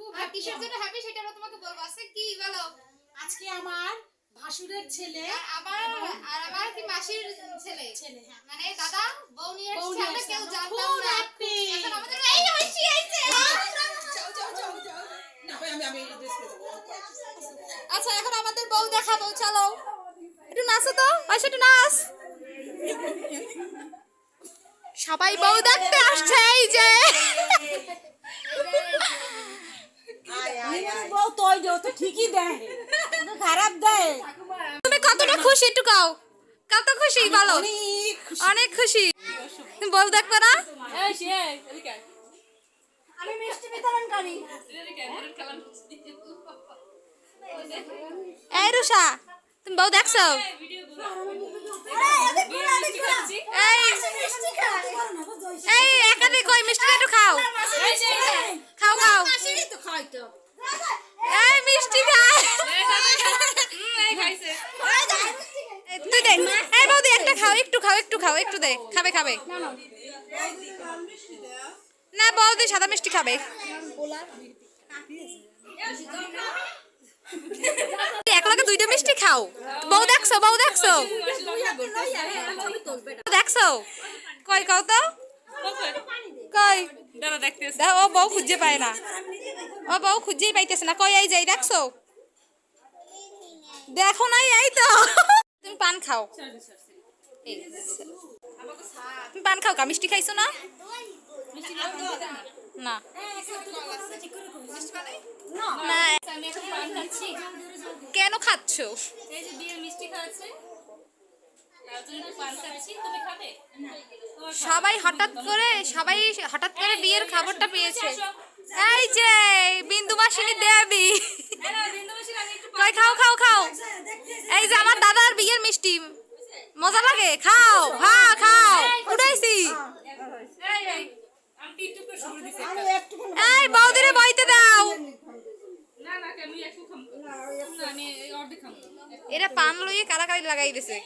খুব আর কিসের। জন্য হ্যাপি সেটা তোমাকে বলব কি বলো আজকে আমার ভাসুরের ছেলে আমার আর আমার কি মাসির ছেলে ছেলে হ্যাঁ মানে দাদা বউ নিয়ে এসেছে আমরা কেউ জানতাম না। এখন আমাদের এই হাসি আইছে আচ্ছা এখন আমাদের বউ দেখাবো চলো একটু নাচো তো আসো একটু নাচ সবাই বউ দেখতে আসছে এই যে বউ তোই দেও তো ঠিকই দেয়। খারাপ দেয়। তুমি কতটা খুশি একটু কাও। কত খুশি বলো। অনেক খুশি। বউ দেখবে না। আমি মিষ্টি। এই রুষা তুমি বউ দেখছ? এই একাধিক কই মিষ্টি একটু খাও। খাও। খাও খাই এই মিষ্টি তুই দে। এই বৌদি একটা খাও একটু খাও একটু খাও একটু দে। খাবে খাবে। না বৌদি সাদা মিষ্টি খাবে। এক লগে দুইটা মিষ্টি খাও। বউ দেখছ বউ দেখছ? দেখছ? কই, কও তো? কই। ও বউ খুঁজে পায় না। ও বউ খুঁজেই পাইতেছে না। কই, এই যাই দেখছ? দেখো নাই, এই তো। তুমি পান খাও। তুমি পান খাও কা? মিষ্টি খাইছো না? না। না। আমি এখন পান খাচ্ছি। কেন খাচ্ছো? এই যে বিয়ের মিষ্টি খাওয়াচ্ছে। তার জন্য একটু পান খাচ্ছি। তুমি খাবে? তোমার খাবে। সবাই হঠাৎ করে সবাই হঠাৎ করে বিয়ের খবরটা পেয়েছে। এই যে বিন্দু মাসিনী দেবী কই খাও খাও। খাও এই যে আমার দাদার বিয়ের মিষ্টি। মজা লাগে? খাও হ্যাঁ খাও। উঠাইছি এই, এই, আমি টিকটক করে শুরু দিছি একটা। এই বৌদিরে বইতে দাও। না, না, আমি একটু খাব। না, আমি এই অর্ধেক খাব। এরা পান লইয়ে কারাকারি লাগাই দিছে।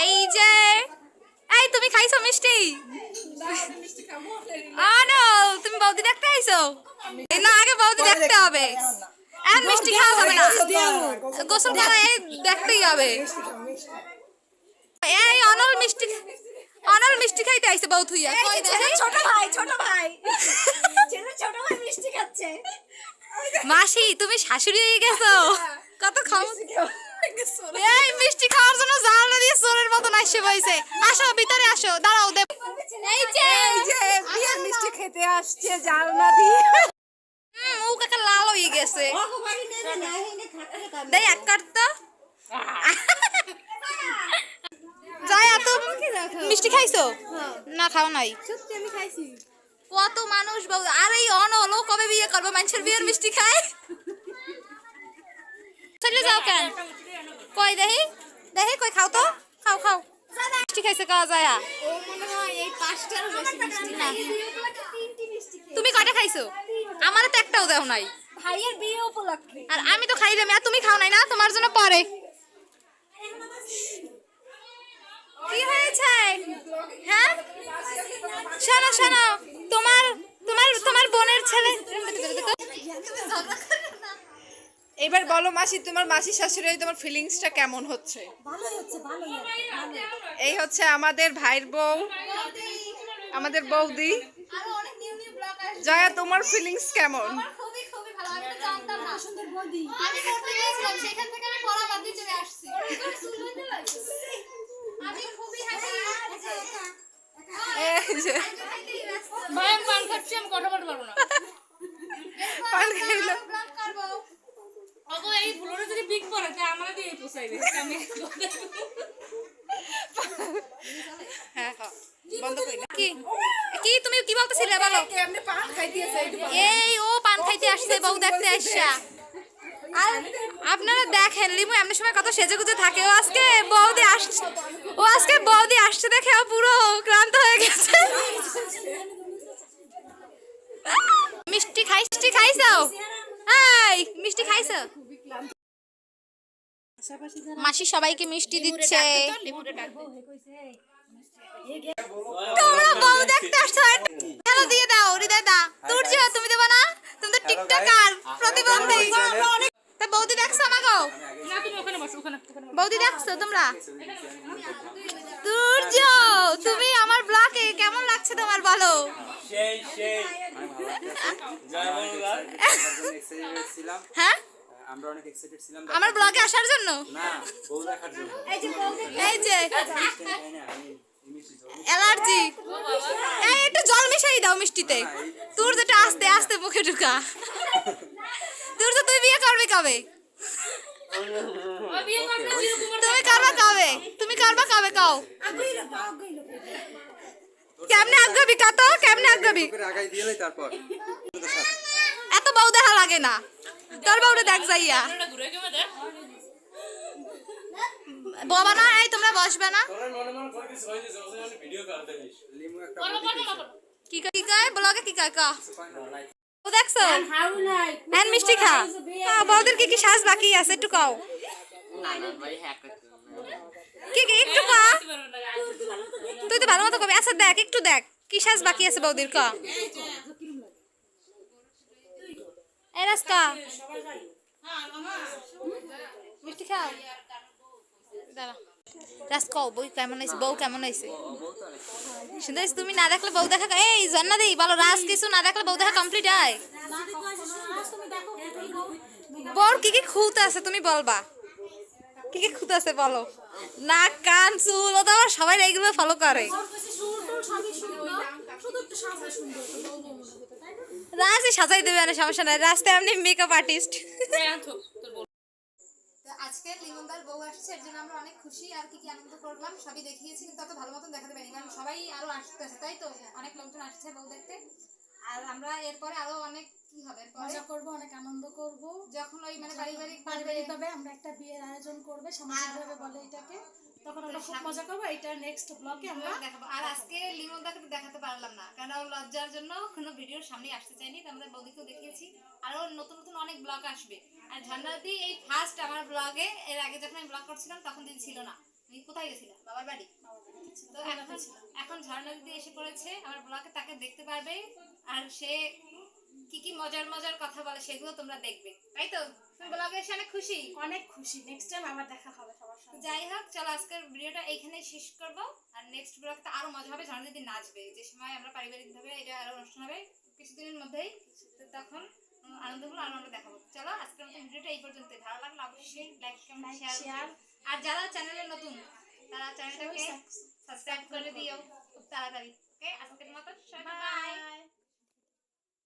এই। যা এই, তুমি খাইছো মিষ্টি? আনো তুমি বৌদি দেখতে আইছো? না আগে বৌদি দেখতে হবে। আর মিষ্টি খাওয়া যাবে না। এই দেখতেই হবে। এই অনল মিষ্টি অনল মিষ্টি খাইতে আইছে বউ থুইয়া। কই দেখি? ছোট ভাই ছোট ভাই। ছেলে ছোট ভাই মিষ্টি খাচ্ছে। মাসি তুমি শাশুড়ি হয়ে গেছো। কত খাও এই মিষ্টি খাওয়ার জন্য জানলা দিয়ে চোরের মতন আসছে বইছে। আসো ভিতরে আসো দাঁড়াও দে এই যে এই যে বিয়ের মিষ্টি খেতে আসছে জালনা দিয়ে। মুখ একটা লাল হয়ে গেছে। দেই এক কাট তো যাই এত মিষ্টি খাইছো? না খাও নাই। সত্যি আমি খাইছি। কত মানুষ বাবু আর এই অনল ও কবে বিয়ে করবে? মানুষের বিয়ের মিষ্টি খায়। চলে যাও কেন? কই দেখি দেখি কই খাও তো। খাও খাও। মিষ্টি খাইছে খাওয়া যায় হয় তুমি কয়টা খাইছো? আমারও তো একটাও দেও নাই। ভাইয়ের বিয়ে উপলক্ষে। আর আমি তো খাইলাম আর তুমি খাও নাই না তোমার জন্য পরে। কি হয়েছে? হ্যাঁ? শোনো শোনো তোমার তোমার তোমার বোনের ছেলে এবার বলো মাসি তোমার মাসি শাশুড়ি তোমার ফিলিংসটা কেমন হচ্ছে? ভালো হচ্ছে ভালো এই হচ্ছে আমাদের ভাইয়ের বউ আমাদের বৌদি আরও অনেক নিউ নিউ ব্লগ আসবে জয়া তোমার ফিলিংস কেমন? আমার খুবই খুবই আমি তো জানতাম না। সুন্দর বৌদি আমি পড়তে গিয়েছিলাম সেখান থেকে আমি পড়া বাদ দিয়ে চলে আসছি। আমি খুবই হ্যাপি এই যে। ভাই, আমি পান খাচ্ছি, আমি কথা বলতে পারব না। পান খাইলো। ব্লগ করব। অগো, এই ফুলটা যদি পিক পড়ে, তা আমারে দিয়ে পোষাইবে। আমি হ্যাঁ বন্ধ করি না। কি? বলো। এই ও পান খাইতে আসছে বউ দেখতে আসছা। আপনারা দেখেন লিমু এমনি সময় কত সেজে গুজে থাকে। ও আজকে বৌদি আসছে ও আজকে বৌদি আসছে দেখে ও পুরো ক্লান্ত হয়ে গেছে। মিষ্টি খাই মিষ্টি খাইছো? এই মিষ্টি খাইছো? মাসি সবাইকে মিষ্টি দিচ্ছে তোমরা বউ দেখতে আসছো হ্যালো দিয়ে দাও হৃদয় দা তুর্য তুমি দেবো না তুমি তো টিকটকার প্রতিবন্ধী তা বৌদি দেখছ আমাকে না তুমি ওখানে বসো ওখানে ওখানে বসো। বৌদি দেখছ তোমরা? তুর্য তুমি আমার ব্লকে কেমন লাগছে তোমার বলো? সেই সেই। জয় বাংলা এক্সাইটেড ছিলাম হ্যাঁ? আমরা অনেক এক্সাইটেড ছিলাম আমার ব্লগে আসার জন্য? না বউ দেখার জন্য। এই যে এই অ্যালার্জি। এই একটু জল মিশাই দাও মিষ্টিতে। তোর যেটা আস্তে আস্তে মুখে ঢুকা। তোর তো তুই বিয়ে করবি কবে? তুমি করবা কবে? তুমি করবা কবে কও? কেমনে আগ্রবি কত কেমনে আগাই তারপর এত বউ দেখা লাগে না। তোর বউরে দেখ যাইয়া। বাবা না এই তোমরা বসবে না? মনে মনে হয়ে কি কি কয়? ব্লগে কি কয় ক? ও দেখছ? হ্যাঁ মিষ্টি খা। বউদের কি কি সাজ বাকি আছে? একটু কও। একটু তুই তো ভালো মতো কবি আচ্ছা দেখ, একটু দেখ। কি সাজ বাকি আছে বৌদির, ক? কও কেমন কেমন তুমি না দেখলে বউ দেখা এই জন্না দিই বলো রাস কিছু না দেখলে বউ দেখা কমপ্লিট হয়? বর, কি কি খুঁত আছে, তুমি বলবা। কি কি খুঁত আছে বলো। নাক, কান, চুল ও সবাই এইগুলো ফলো করে। রাজে সাজাই দেবে না সমস্যা নাই। রাস্তায় আপনি মেকআপ আর্টিস্ট আজকে লিমনদার বউ আসছে, এর জন্য আমরা অনেক খুশি। আর কি কি আনন্দ করলাম, সবই দেখিয়েছি, কিন্তু অত ভালো মতন দেখাতে পারিনি। কারণ সবাই আরও আসতেছে, তাই তো? অনেক লোকজন আসছে বউ দেখতে। আর আমরা এরপরে আরও অনেক কি হবে মজা করব অনেক আনন্দ করব। যখন ওই মানে পারিবারিক পারিবারিকভাবে আমরা একটা বিয়ের আয়োজন করবে সামাজিকভাবে বলে এটাকে। তখন আমরা খুব মজা করব এটা নেক্সট ব্লগে আমরা দেখাবো। আর আজকে লিমনদাকে দেখাতে পারলাম না কারণ ও লজ্জার জন্য কোনো ভিডিওর সামনে আসতে চাইনি তো আমরা বৌদিকেও দেখিয়েছি। আরও নতুন নতুন অনেক ব্লগ আসবে। আর ঝর্ণাদি এই ফার্স্ট আমার ব্লগে এর আগে যখন আমি ব্লগ করছিলাম তখন দিদি ছিল না। তুমি কোথায় গেছিলাম বাবার বাড়ি? তো এখন এখন ঝর্ণা দিদি এসে পড়েছে আমার ব্লগে তাকে দেখতে পারবে। আর সে কি কি মজার মজার কথা বলে সেগুলো তোমরা দেখবে তাই তো? তুমি ব্লগে এসে অনেক খুশি? অনেক খুশি। নেক্সট টাইম আবার দেখা হবে সবার সাথে। যাই হোক চলো আজকের ভিডিওটা এইখানে শেষ করব। আর নেক্সট ব্লগটা আরও মজা হবে ঝর্ণা দিদি নাচবে। যে সময় আমরা পারিবারিকভাবে এটা আরও অনুষ্ঠান হবে কিছুদিনের মধ্যেই। তো তখন আনন্দগুলো আরও আমরা দেখাবো। চলো আজকের মতো ভিডিওটা এই পর্যন্ত ভালো লাগলে অবশ্যই লাইক কমেন্ট শেয়ার আর যারা চ্যানেলে নতুন তারা চ্যানেলটাকে সাবস্ক্রাইব করে দিও। খুব তাড়াতাড়ি। ওকে আজকের মতো বাই